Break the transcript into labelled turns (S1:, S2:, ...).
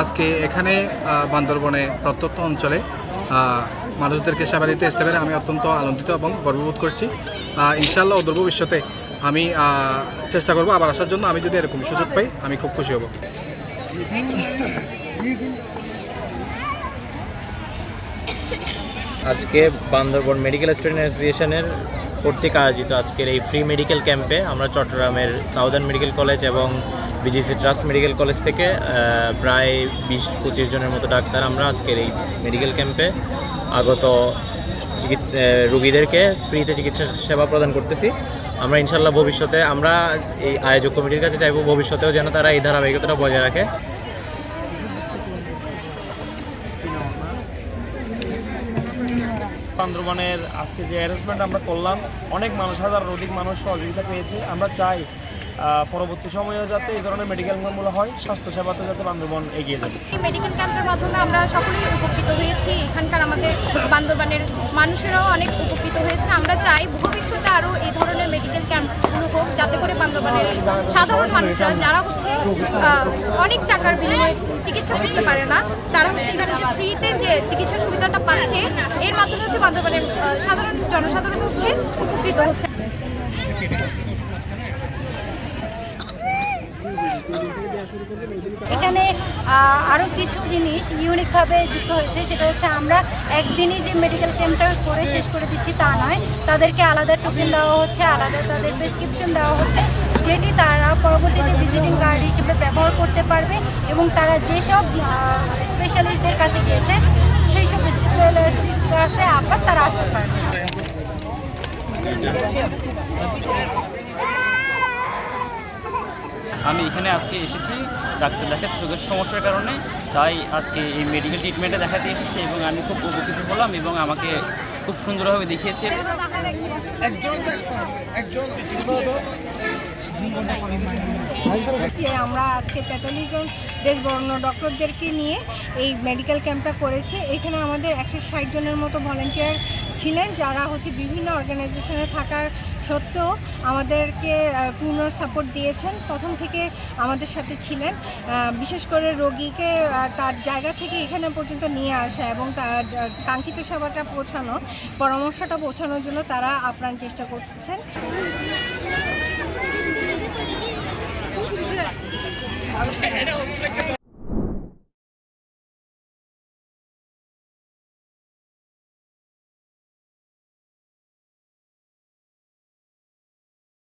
S1: আজকে এখানে বান্দরবনে প্রত্যন্ত অঞ্চলে মানুষদেরকে সেবা দিতে আসতে পারে আমি অত্যন্ত আনন্দিত এবং গর্ববোধ করছি। ইনশাল্লাহ অদূর ভবিষ্যতে আমি চেষ্টা করব আবার আসার জন্য। আমি যদি এরকম সুযোগ পাই, আমি খুব খুশি হব।
S2: আজকে বান্দরবন মেডিকেল স্টুডেন্ট অ্যাসোসিয়েশনের কর্তৃক আয়োজিত আজকের এই ফ্রি মেডিকেল ক্যাম্পে আমরা চট্টগ্রামের সাউদার্ন মেডিকেল কলেজ এবং বিজিসি ট্রাস্ট মেডিকেল কলেজ থেকে প্রায় বিশ পঁচিশ জনের মতো ডাক্তার আমরা আজকের এই মেডিকেল ক্যাম্পে আগত রোগীদেরকে ফ্রিতে চিকিৎসা সেবা প্রদান করতেছি। আমরা ইনশাল্লাহ ভবিষ্যতে, আমরা এই আয়োজক কমিটির কাছে চাইব ভবিষ্যতেও যেন তারা এই ধারাবাহিকতাটা বজায় রাখে।
S3: বান্দরবানের আজকে যে অ্যারেঞ্জমেন্ট আমরা করলাম, অনেক মানুষ, হাজার অধিক মানুষ সহযোগিতা পেয়েছে। আমরা চাই পরবর্তী সময়েও যাতে এই ধরনের মেডিকেল ক্যাম্পগুলো হয়, স্বাস্থ্যসেবাতে যাতে বান্দরবান এগিয়ে যাবে
S4: এই মেডিকেল ক্যাম্পের মাধ্যমে আমরা সকলেই উপকৃত হয়েছি। এখানকার আমাদের বান্দরবানের মানুষেরাও অনেক উপকৃত হয়েছে। আমরা চাই ভবিষ্যতে আরও এই ধরনের মেডিকেল ক্যাম্পগুলো হোক, যাতে করে বান্দরবানের সাধারণ মানুষরা, যারা হচ্ছে অনেক টাকার বিনিময়ে চিকিৎসা করতে পারে না, তারা ফ্রিতে যে চিকিৎসা সুবিধাটা পাচ্ছে এর মাধ্যমে হচ্ছে বান্দরবানের সাধারণ জনসাধারণ হচ্ছে উপকৃত হচ্ছে।
S5: এখানে আরও কিছু জিনিস ইউনিকভাবে যুক্ত হয়েছে, সেটা হচ্ছে আমরা একদিনই যে মেডিকেল ক্যাম্পটা করে শেষ করে দিচ্ছি তা নয়, তাদেরকে আলাদা টোকেন দেওয়া হচ্ছে, আলাদা তাদের প্রেসক্রিপশন দেওয়া হচ্ছে, যেটি তারা পরবর্তীতে ভিজিটিং কার্ড হিসেবে ব্যবহার করতে পারবে এবং তারা যেসব স্পেশালিস্টদের কাছে গিয়েছে, সেই সব স্পেশালিস্টের কাছে আবার তারা আসতে পারবে।
S6: আমি এখানে আজকে এসেছি, ডাক্তার দেখাতে চোখের সমস্যার কারণে, তাই আজকে এই মেডিকেল ট্রিটমেন্টে দেখাতে এসেছি এবং আমি খুব উপকৃত হলাম এবং আমাকে খুব সুন্দরভাবে দেখিয়েছে।
S7: যে আমরা আজকে তেতাল্লিশ জন দেশবর্ণ ডক্টরদেরকে নিয়ে এই মেডিকেল ক্যাম্পটা করেছে। এখানে আমাদের একশো ষাট জনের মতো ভলেন্টিয়ার ছিলেন, যারা হচ্ছে বিভিন্ন অর্গানাইজেশনে থাকার সত্ত্বেও আমাদেরকে পূর্ণ সাপোর্ট দিয়েছেন। প্রথম থেকে আমাদের সাথে ছিলেন। বিশেষ করে রোগীকে তার জায়গা থেকে এখানে পর্যন্ত নিয়ে আসা এবং তার কাঙ্ক্ষিত সেবাটা পৌঁছানো, পরামর্শটা পৌঁছানোর জন্য তারা আপ্রাণ চেষ্টা করছেন।